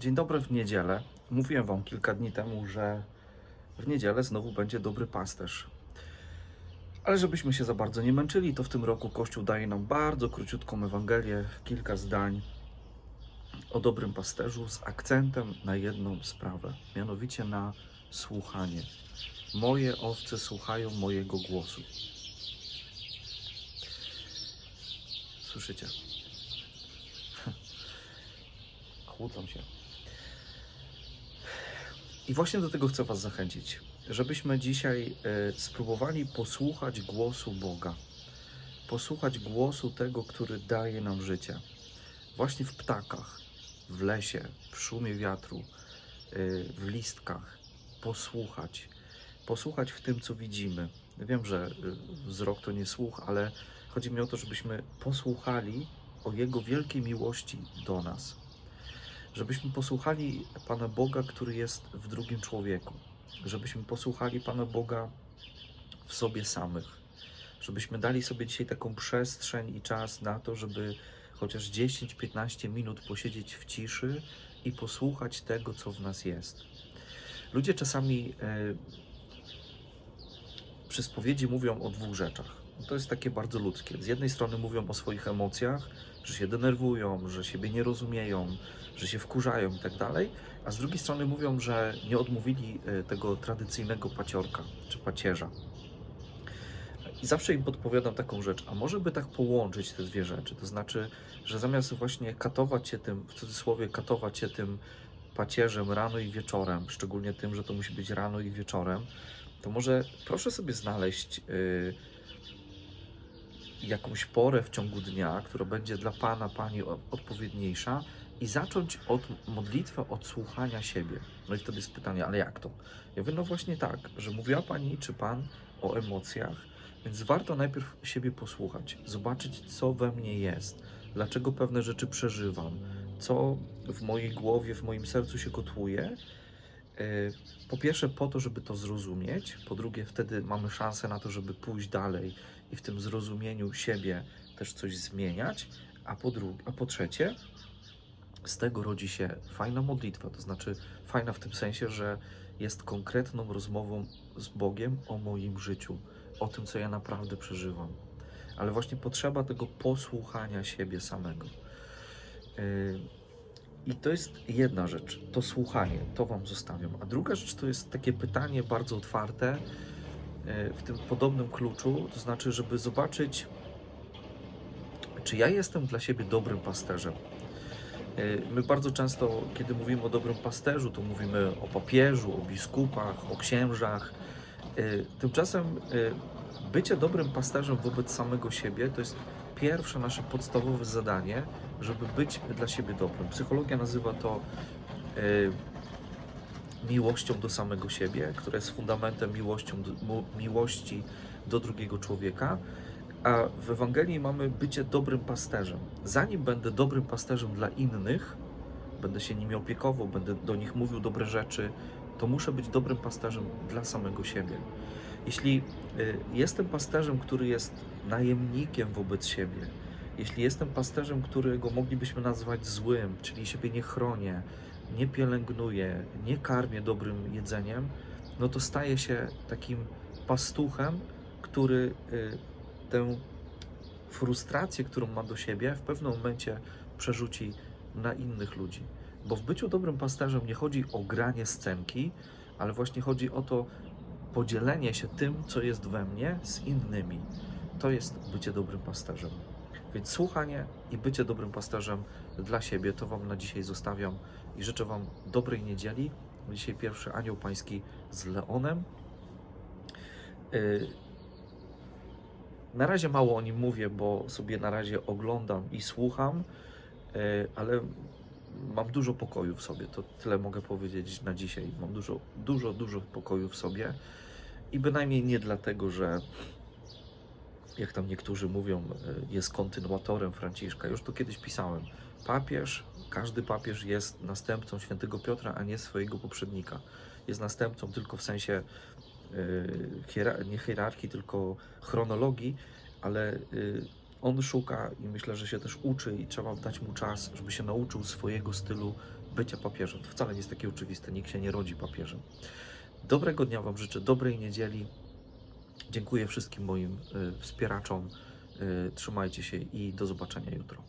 Dzień dobry w niedzielę. Mówiłem Wam kilka dni temu, że w niedzielę znowu będzie dobry pasterz. Ale żebyśmy się za bardzo nie męczyli, to w tym roku Kościół daje nam bardzo króciutką Ewangelię, kilka zdań o dobrym pasterzu z akcentem na jedną sprawę, mianowicie na słuchanie. Moje owce słuchają mojego głosu. Słyszycie? Kłócą się. I właśnie do tego chcę Was zachęcić, żebyśmy dzisiaj e, spróbowali posłuchać głosu Boga. Posłuchać głosu tego, który daje nam życie. Właśnie w ptakach, w lesie, w szumie wiatru, e, w listkach. Posłuchać. Posłuchać w tym, co widzimy. Wiem, że e, wzrok to nie słuch, ale chodzi mi o to, żebyśmy posłuchali o Jego wielkiej miłości do nas żebyśmy posłuchali Pana Boga, który jest w drugim człowieku, żebyśmy posłuchali Pana Boga w sobie samych, żebyśmy dali sobie dzisiaj taką przestrzeń i czas na to, żeby chociaż 10-15 minut posiedzieć w ciszy i posłuchać tego, co w nas jest. Ludzie czasami e, przy spowiedzi mówią o dwóch rzeczach. To jest takie bardzo ludzkie. Z jednej strony mówią o swoich emocjach, że się denerwują, że siebie nie rozumieją, że się wkurzają i tak dalej, a z drugiej strony mówią, że nie odmówili e, tego tradycyjnego paciorka czy pacierza. I zawsze im podpowiadam taką rzecz, a może by tak połączyć te dwie rzeczy, to znaczy, że zamiast właśnie katować się tym, w cudzysłowie katować się tym pacierzem rano i wieczorem, szczególnie tym, że to musi być rano i wieczorem, to może proszę sobie znaleźć yy, jakąś porę w ciągu dnia, która będzie dla Pana, Pani odpowiedniejsza i zacząć od modlitwy, od słuchania siebie. No i wtedy jest pytanie, ale jak to? Ja mówię, no właśnie tak, że mówiła Pani czy Pan o emocjach, więc warto najpierw siebie posłuchać, zobaczyć, co we mnie jest, dlaczego pewne rzeczy przeżywam, co w mojej głowie, w moim sercu się kotłuje. E, Po pierwsze, po to, żeby to zrozumieć, po drugie, wtedy mamy szansę na to, żeby pójść dalej i w tym zrozumieniu siebie też coś zmieniać, a po, drugie, a po trzecie, z tego rodzi się fajna modlitwa, to znaczy fajna w tym sensie, że jest konkretną rozmową z Bogiem o moim życiu, o tym, co ja naprawdę przeżywam. Ale właśnie potrzeba tego posłuchania siebie samego. Yy, I to jest jedna rzecz, to słuchanie, to Wam zostawiam. A druga rzecz to jest takie pytanie bardzo otwarte, w tym podobnym kluczu, to znaczy, żeby zobaczyć, czy ja jestem dla siebie dobrym pasterzem. Yy, My bardzo często, kiedy mówimy o dobrym pasterzu, to mówimy o papieżu, o biskupach, o księżach. Yy, Tymczasem bycie dobrym pasterzem wobec samego siebie to jest pierwsze nasze podstawowe zadanie, żeby być dla siebie dobrym. Psychologia nazywa to miłością do samego siebie, która jest fundamentem miłością miłości do drugiego człowieka. A w Ewangelii mamy bycie dobrym pasterzem. Zanim będę dobrym pasterzem dla innych, będę się nimi opiekował, będę do nich mówił dobre rzeczy, to muszę być dobrym pasterzem dla samego siebie. Jeśli y, jestem pasterzem, który jest najemnikiem wobec siebie, jeśli jestem pasterzem, którego moglibyśmy nazwać złym, czyli siebie nie chronię, nie pielęgnuję, nie karmię dobrym jedzeniem, no to staję się takim pastuchem, który y, tę frustrację, którą ma do siebie, w pewnym momencie przerzuci na innych ludzi. Bo w byciu dobrym pasterzem nie chodzi o granie scenki, ale właśnie chodzi o to podzielenie się tym, co jest we mnie, z innymi. To jest bycie dobrym pasterzem. Więc słuchanie i bycie dobrym pasterzem dla siebie to Wam na dzisiaj zostawiam i życzę Wam dobrej niedzieli. Dzisiaj pierwszy anioł pański z Leonem. Yy, na razie mało o nim mówię, bo sobie na razie oglądam i słucham, e, ale mam dużo pokoju w sobie. To tyle mogę powiedzieć na dzisiaj. Mam dużo, dużo, dużo pokoju w sobie i bynajmniej nie dlatego, że jak tam niektórzy mówią, e, jest kontynuatorem Franciszka. Już to kiedyś pisałem. Papież, każdy papież jest następcą świętego Piotra, a nie swojego poprzednika. Jest następcą tylko w sensie e, nie hierarchii, tylko chronologii, ale e, on szuka i myślę, że się też uczy i trzeba dać mu czas, żeby się nauczył swojego stylu bycia papieżem. To wcale nie jest takie oczywiste, nikt się nie rodzi papieżem. Dobrego dnia Wam życzę, dobrej niedzieli. Dziękuję wszystkim moim y, wspieraczom. Y, trzymajcie się i do zobaczenia jutro.